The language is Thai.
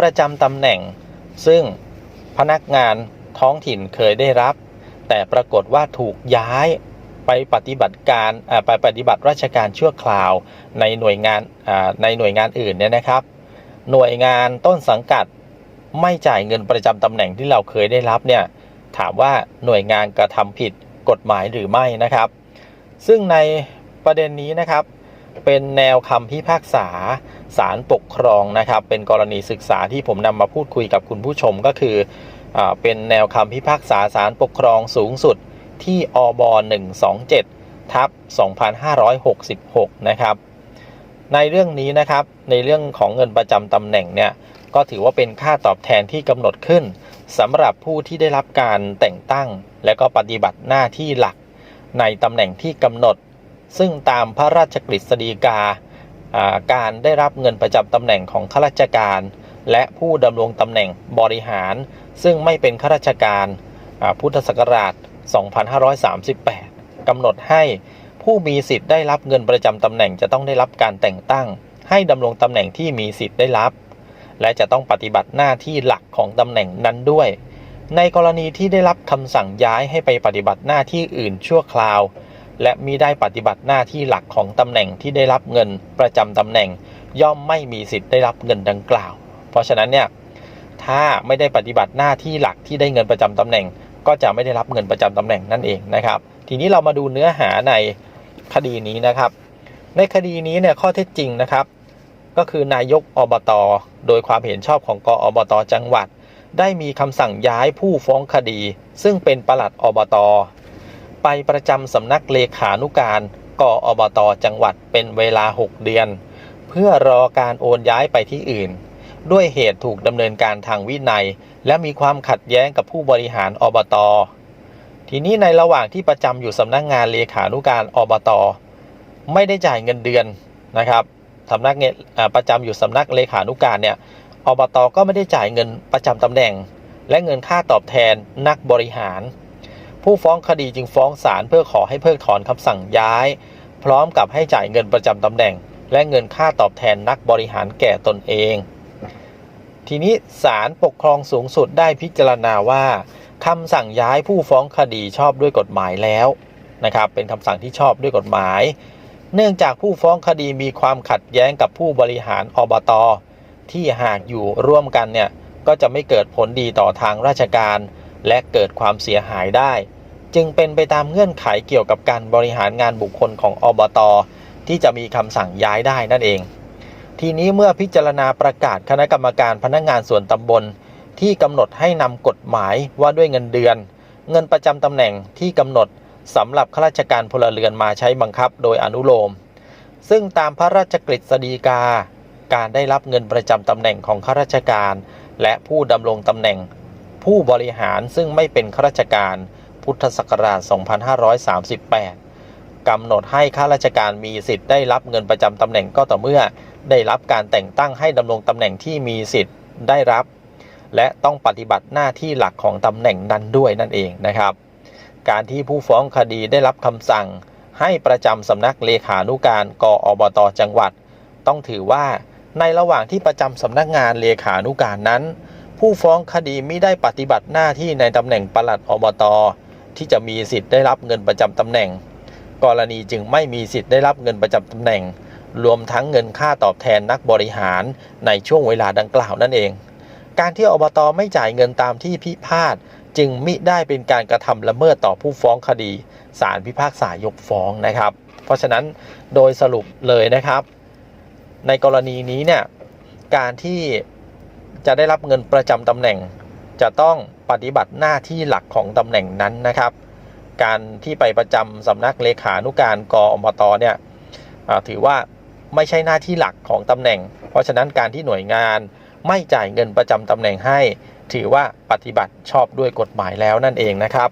ประจำตำแหน่ง ซึ่งพนักงานท้องถิ่นเคยได้รับ แต่ปรากฏว่าถูกย้ายไปปฏิบัติการไปปฏิบัติราชการชั่วคราวในหน่วยงานในหน่วยงานอื่นเนี่ยนะครับ หน่วยงานต้นสังกัดไม่จ่ายเงินประจำตำแหน่งที่เราเคยได้รับเนี่ยถามว่าหน่วยงานกระทำผิดกฎหมายหรือไม่นะครับ ซึ่งในประเด็นนี้นะครับ เป็นแนวคำพิพากษาศาลปกครองนะครับ เป็นกรณีศึกษาที่ผมนำมาพูดคุยกับคุณผู้ชมก็คืออเป็นแนวคำพิพากษาศาลปกครองสูงสุดที่อบ127ทับ2566 นะครับ ในเรื่องนี้นะครับ ในเรื่องของเงินประจำตำแหน่งเนี่ย ก็ถือว่าเป็นค่าตอบแทนที่กำหนดขึ้นสำหรับผู้ที่ได้รับการแต่งตั้ง และก็ปฏิบัติหน้าที่หลักในตำแหน่งที่กำหนด ซึ่งตามพระราชกฤษฎีกาการได้รับเงินประจำตำแหน่งของข้าราชการ และผู้ดำรงตำแหน่งบริหาร ซึ่งไม่เป็นข้าราชการพุทธศักราช 2538 กำหนดให้ผู้มีสิทธิ์ได้รับเงินประจำตำแหน่งจะต้องได้รับการแต่งตั้ง ให้ดำรงตำแหน่งที่มีสิทธิ์ได้รับ และจะต้องปฏิบัติหน้าที่หลักของตำแหน่งนั้นด้วย ในกรณีที่ได้รับคำสั่งย้ายให้ไปปฏิบัติหน้าที่อื่นชั่วคราว และมิได้ปฏิบัติหน้าที่หลักของตำแหน่งที่ได้รับเงินประจำตำแหน่ง ย่อมไม่มีสิทธิ์ได้รับเงินดังกล่าว เพราะฉะนั้นเนี่ยถ้าไม่ได้ปฏิบัติหน้าที่หลักที่ได้เงินประจำตำแหน่ง ก็จะไม่ได้รับเงินประจำตำแหน่งนั่นเองนะครับ ทีนี้เรามาดูเนื้อหาในคดีนี้นะครับ ในคดีนี้เนี่ยข้อเท็จจริงนะครับ ก็คือนายกอบตโดยความเห็นชอบของกอบตจังหวัด ได้มีคำสั่งย้ายผู้ฟ้องคดี ซึ่งเป็นปลัดอบต ไปประจำสำนักเลขานุการกออบตจังหวัดเป็นเวลา 6 เดือน เพื่อรอการโอนย้ายไปที่อื่น ด้วยเหตุถูกดำเนินการทางวินัย และมีความขัดแย้งกับผู้บริหารอบต ทีนี้ในระหว่างที่ประจำอยู่สำนักงานเลขานุการอบต ไม่ได้จ่ายเงินเดือนนะครับสำนักเงประจำอยู่สำนักเลขานุการเนี่ยอบตก็ไม่ได้จ่ายเงินประจำตำแหน่ง และเงินค่าตอบแทนนักบริหาร ผู้ฟ้องคดีจึงฟ้องศาลเพื่อขอให้เพิกถอนคำสั่งย้าย พร้อมกับให้จ่ายเงินประจำตำแหน่ง และเงินค่าตอบแทนนักบริหารแก่ตนเอง ทีนี้ศาลปกครองสูงสุดได้พิจารณาว่าคำสั่งย้ายผู้ฟ้องคดีชอบด้วยกฎหมายแล้วนะครับเป็นคำสั่งที่ชอบด้วยกฎหมาย เนื่องจากผู้ฟ้องคดีมีความขัดแย้งกับผู้บริหารอบตที่หากอยู่ร่วมกันเนี่ยก็จะไม่เกิดผลดีต่อทางราชการ และเกิดความเสียหายได้ จึงเป็นไปตามเงื่อนไขเกี่ยวกับการบริหารงานบุคคลของอบต ที่จะมีคำสั่งย้ายได้นั่นเอง ทีนี้เมื่อพิจารณาประกาศคณะกรรมการพนักงานส่วนตำบล ที่กำหนดให้นำกฎหมายว่าด้วยเงินเดือน เงินประจำตำแหน่งที่กำหนดสำหรับข้าราชการพลเรือนมาใช้บังคับโดยอนุโลม ซึ่งตามพระราชกฤษฎีกา การได้รับเงินประจำตำแหน่งของข้าราชการ และผู้ดำรงตำแหน่ง ผู้บริหารซึ่งไม่เป็นข้าราชการ พุทธศักราช 2538 กำหนดให้ข้าราชการมีสิทธิ์ได้รับเงินประจำตำแหน่งก็ต่อเมื่อ ได้รับการแต่งตั้งให้ดำรงตำแหน่งที่มีสิทธิ์ได้รับ และต้องปฏิบัติหน้าที่หลักของตำแหน่งนั้นด้วยนั่นเองนะครับ การที่ผู้ฟ้องคดีได้รับคำสั่ง ให้ประจำสำนักเลขานุการกออบตจังหวัด ต้องถือว่าในระหว่างที่ประจำสำนักงานเลขานุการนั้น ผู้ฟ้องคดีไม่ได้ปฏิบัติหน้าที่ในตำแหน่งปลัดอบต ที่จะมีสิทธิ์ได้รับเงินประจำตำแหน่ง กรณีจึงไม่มีสิทธิ์ได้รับเงินประจำตำแหน่ง รวมทั้งเงินค่าตอบแทนนักบริหารในช่วงเวลาดังกล่าวนั่นเอง การที่อบตไม่จ่ายเงินตามที่พิพาทจึงมิได้เป็นการกระทำละเมิดต่อผู้ฟ้องคดีศาลพิพากษายกฟ้องนะครับ เพราะฉะนั้นโดยสรุปเลยนะครับ ในกรณีนี้เนี่ยการที่จะได้รับเงินประจำตำแหน่งจะต้อง ปฏิบัติหน้าที่หลักของตำแหน่งนั้นนะครับ การที่ไปประจำสำนักเลขานุการกอมตเนี่ยถือว่าไม่ใช่หน้าที่หลักของตำแหน่ง เพราะฉะนั้นการที่หน่วยงานไม่จ่ายเงินประจำตำแหน่งให้ ถือว่าปฏิบัติชอบด้วยกฎหมายแล้วนั่นเองนะครับ